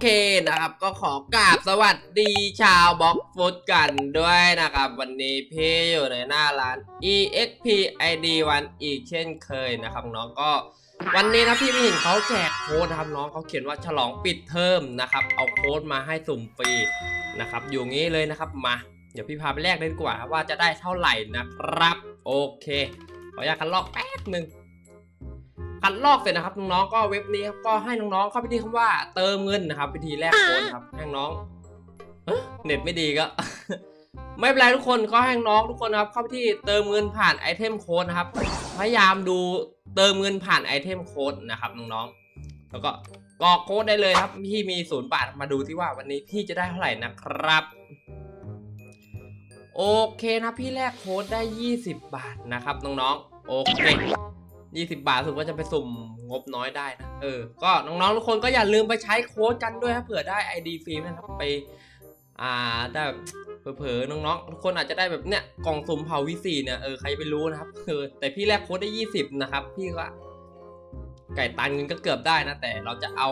เคนะครับ ก็ขอกราบสวัสดีชาวบล็อกฟุตกันด้วยนะครับ วันนี้พี่อยู่ในหน้าร้าน exp id 1อีกเช่นเคยนะครับน้องก็วันนี้นะพี่ไม่เห็นเขาแจกโค้ดนะครับน้องเขาเขียนว่าฉลองปิดเทอมนะครับ เอาโค้ดมาให้สุ่มฟรีนะครับ อยู่งี้เลยนะครับมา เดี๋ยวพี่พาไปแลกเลยดีกว่าว่าจะได้เท่าไหร่นะครับ โอเคขออนุญาตคันลอกแป๊บหนึ่ง คัดลอกเสร็จนะครับน้องๆก็เว็บนี้ครับก็ให้น้องๆเข้าไปที่คำว่าเติมเงินนะครับวิธีแรกโค้ดครับให้น้องเอ๊ะเน็ตไม่ดีก็ ไม่เป็นไรทุกคนก็ให้น้องทุกคนนะครับเข้าไปที่เติมเงินผ่านไอเทมโค้ดนะครับพยายามดูเติมเงินผ่านไอเทมโค้ดนะครับน้องๆแล้วก็กรอกโค้ดได้เลยครับ พี่มีศูนย์บาทมาดูที่ว่าวันนี้พี่จะได้เท่าไหร่นะครับ โอเคนะพี่แลกโค้ดได้ 20 บาทนะครับน้องๆโอเค 20 บาทถือว่าจะไปสุ่มงบน้อยได้นะ เออ ก็น้องๆ ทุกคนก็อย่าลืมไปใช้โค้ดกันด้วยครับเผื่อได้ ID ฟรีนะครับไป อ่า ได้แบบเผลอๆ น้องๆ ทุกคนอาจจะได้แบบเนี้ยกล่องสุ่มเผาวิสีเนี่ย เออ ใครไปรู้นะครับ เออ แต่พี่แลกโค้ดได้ 20 นะครับ พี่ก็ไก่ตันเงินก็เกือบได้นะ แต่เราจะเอา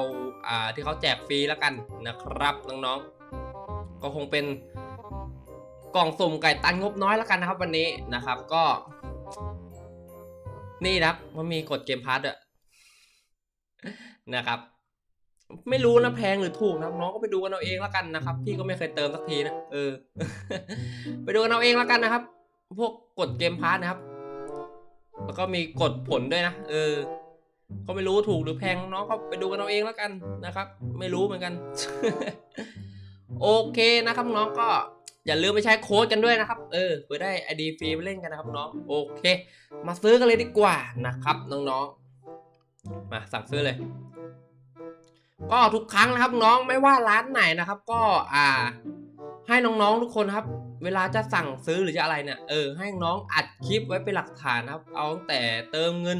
อ่า ที่เขาแจกฟรีแล้วกันนะครับ น้องๆ ก็คงเป็นกล่องสุ่มไก่ตันงบน้อยแล้วกันนะครับ วันนี้นะครับ ก็ นี่นะครับมันมีกดเกมพาร์ทด้วยนะครับ ไม่รู้นะแพงหรือถูกนะครับน้องก็ไปดูกันเอาเองแล้วกันนะครับ พี่ก็ไม่เคยเติมสักทีนะเออ ไปดูกันเอาเองแล้วกันนะครับ พวกกดเกมพาร์ทนะครับ แล้วก็มีกดผลด้วยนะเออ ก็ไม่รู้ถูกหรือแพงน้องก็ไปดูกันเอาเองแล้วกันนะครับ ไม่รู้เหมือนกัน โอเคนะครับน้องก็ อย่าลืมไปใช้โค้ดกันด้วยนะครับ เออเพื่อได้ ID ฟรีไปเล่นกันนะครับน้องโอเค มาซื้อกันเลยดีกว่านะครับน้องๆ มาสั่งซื้อเลย ก็ทุกครั้งนะครับน้องไม่ว่าร้านไหนนะครับ ก็อ่า ให้น้องๆทุกคนครับ เวลาจะสั่งซื้อหรือจะอะไรเนี่ยเออให้น้องอัดคลิปไว้เป็นหลักฐานนะครับ เอาตั้งแต่เติมเงิน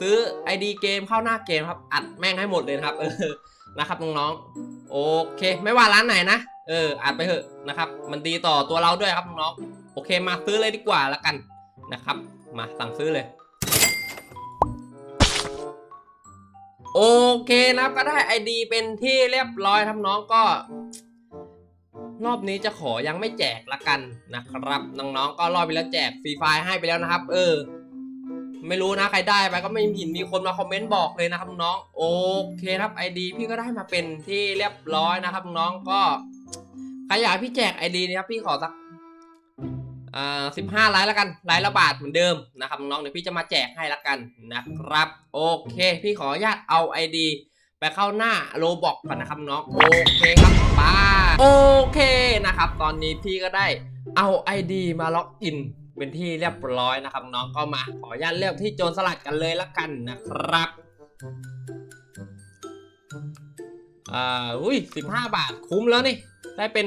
ซื้อ ID เกมเข้าหน้าเกมครับ อัดแม่งให้หมดเลยครับเออนะครับน้องๆโอเค ไม่ว่าร้านไหนนะ เอออัดไปเถอะนะครับ มันดีต่อตัวเราด้วยครับน้องๆโอเคมาซื้อเลยดีกว่าละกันนะครับ มาสั่งซื้อเลย โอเคนะครับก็ได้ ID เป็นที่เรียบร้อยครับน้องก็ รอบนี้จะขอยังไม่แจกละกันนะครับน้องๆก็รอบไปแล้วแจกฟรีไฟล์ให้ไปแล้วนะครับ เออไม่รู้นะใครได้ไปก็ไม่เห็นมีคนมาคอมเมนต์บอกเลยนะครับน้องโอเคครับ ID พี่ก็ได้มาเป็นที่เรียบร้อยนะครับน้องก็ ใครอยากพี่แจก ID นะครับพี่ขอสักอ่าสิบห้าไลน์แล้วกันไลน์ละบาทเหมือนเดิมนะครับน้องเดี๋ยวพี่จะมาแจกให้ละกันนะครับ โอเค พี่ขออนุญาตเอา ID ไปเข้าหน้าโลบอกก่อนนะครับน้องโอเคครับป้าโอเคนะครับ ตอนนี้พี่ก็ได้เอา ID มาล็อกอินเป็นที่เรียบร้อยนะครับ น้องก็มาขออนุญาตเลือกที่โจรสลัดกันเลยละกันนะครับ อ่าอุ้ยสิบห้าบาทคุ้มแล้วนี่ ได้เป็น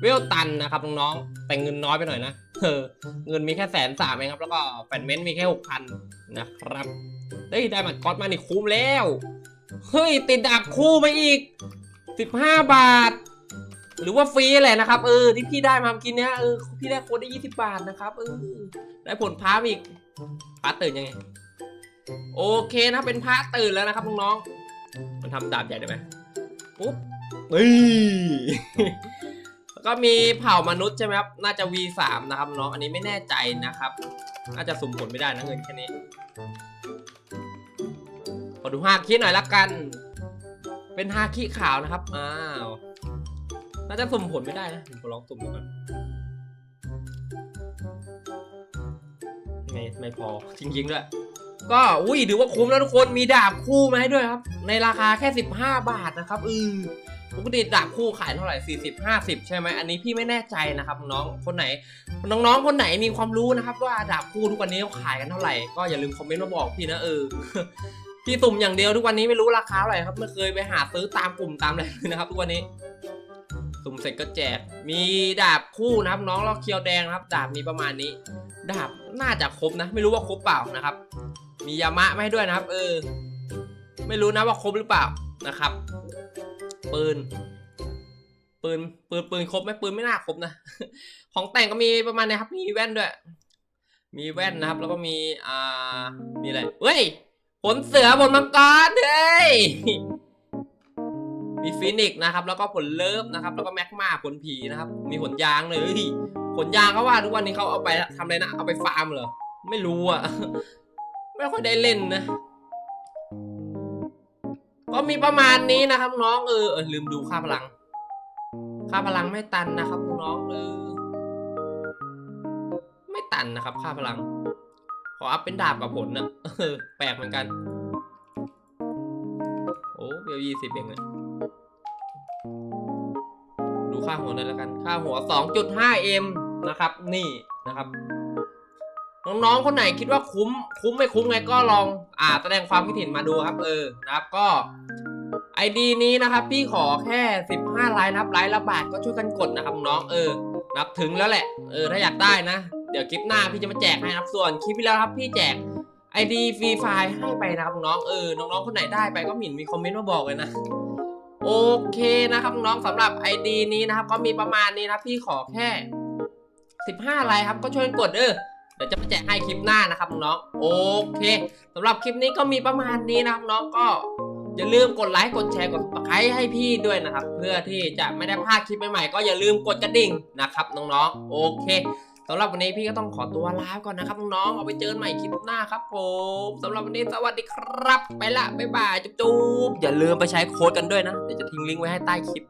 เวลตันนะครับน้องๆ แต่เงินน้อยไปหน่อยนะเออเงินมีแค่แสนสามเองครับ แล้วก็แฟนเมนต์มีแค่หกพันนะครับเฮ้ยได้มาก๊อตมานี่คุ้มแล้ว เฮ้ย ติดดาบคู่มาอีกสิบห้าบาท หรือว่าฟรีแหละนะครับเออที่พี่ได้มามกี้เนี้ยเออพี่ได้โค้ดได้ยี่สิบาทนะครับเออได้ผลพาร์มอีกพาร์ตื่นยังไง โอเคนะเป็นพระตื่นแล้วนะครับน้องๆมันทำดาบใหญ่ได้ไหม ปุ๊บนี่แล้วก็มีเผ่ามนุษย์ใช่ไหมครับ น่าจะ V3 นะครับน้องอันนี้ไม่แน่ใจนะครับ น่าจะสุ่มผลไม่ได้นะเงินแค่นี้ ขอดูฮาคิหน่อยละกัน เป็นฮาคิขาวนะครับ อ้าว น่าจะสุ่มผลไม่ได้นะผมลองสุ่มดูก่อนไม่ไม่พอจริงๆด้วย ก็อุ้ยถือว่าคุ้มแล้วทุกคนมีดาบคู่มาให้ด้วยครับ ในราคาแค่ 15 บาทนะครับอือปกติดาบคู่ขายเท่าไหร่ 40 50 ใช่ไหมอันนี้พี่ไม่แน่ใจนะครับน้องคนไหน น้องๆ คนไหนมีความรู้นะครับ ว่าดาบคู่ทุกวันนี้เขาขายกันเท่าไหร่ก็อย่าลืมคอมเมนต์มาบอกพี่นะเออพี่สุ่มอย่างเดียวทุกวันนี้ไม่รู้ราคาเท่าไหร่ครับไม่เคยไปหาซื้อตามกลุ่มตามอะไรเลยนะครับ ทุกวันนี้ สุ่มเสร็จก็แจก มีดาบคู่นะครับ น้องล็อกเคียวแดงครับ ดาบมีประมาณนี้ ดาบน่าจะครบนะ ไม่รู้ว่าครบเปล่านะครับ มียามะไม่ด้วยนะครับ เออ ไม่รู้นะว่าครบหรือเปล่านะครับ ปืน ปืน ปืน ปืนครบไหมปืนไม่น่าครบนะ ของแต่งก็มีประมาณนี้ครับ มีแว่นด้วย มีแว่นนะครับ แล้วก็มี อ่า มีอะไร เฮ้ย ผลเสือผลมังกร เฮ้ย มีฟินิกซ์นะครับ แล้วก็ผลเลิฟนะครับ แล้วก็แม็กมาผลผีนะครับ มีผลยางเลยเฮ้ยผลยางเขาว่าทุกวันนี้เขาเอาไปทำอะไรนะ เอาไปฟาร์มเหรอ ไม่รู้อะ ไม่ค่อยได้เล่นนะ ก็มีประมาณนี้นะครับน้องเออเออลืมดูค่าพลัง ค่าพลังไม่ตันนะครับน้องเออไม่ตันนะครับ ค่าพลัง ขออัพเป็นดาบกับผลนะแปลกเหมือนกันโอ้เบลยี่สิบเองเลยดูค่าหัวหน่อยแล้วกัน ค่าหัว 2.5m นะครับ นี่นะครับ น้องๆ คนไหนคิดว่าคุ้ม คุ้มไม่คุ้มไงก็ลอง อ่า แสดงความคิดเห็นมาดูครับ เออ นะครับก็ไอดีนี้นะครับพี่ขอแค่ 15ไลน์นะครับไลน์ละบาทก็ช่วยกันกดนะครับน้องเออนับถึงแล้วแหละ เออถ้าอยากได้นะ เดี๋ยวคลิปหน้าพี่จะมาแจกให้นะครับ ส่วนคลิปที่แล้วครับพี่แจก ID ฟรีไฟล์ให้ไปนะครับน้องเออน้องๆคนไหนได้ไปก็หมิ่นมีคอมเมนต์มาบอกเลยนะโอเคนะครับน้องสำหรับ ID นี้นะครับ ก็มีประมาณนี้นะครับพี่ขอแค่ 15ไลน์ครับก็ช่วยกันกดเออ ดี๋ยวจะมาแจกให้คลิปหน้านะครับน้องโอเคสำหรับคลิปนี้ก็มีประมาณนี้นะครับน้องก็อย่าลืมกดไลค์กดแชร์กด subscribe ให้พี่ด้วยนะครับ เพื่อที่จะไม่ได้พลาดคลิปใหม่ๆก็อย่าลืมกดกระดิ่งนะครับน้องๆโอเคสำหรับวันนี้พี่ก็ต้องขอตัวลาไปก่อนนะครับน้องๆเอาไปเจอกันใหม่คลิปหน้าครับผมสำหรับวันนี้สวัสดีครับ ไปละบ๊ายบายจุ๊บๆอย่าลืมไปใช้โค้ดกันด้วยนะเดี๋ยวจะทิ้งลิงก์ไว้ให้ใต้คลิป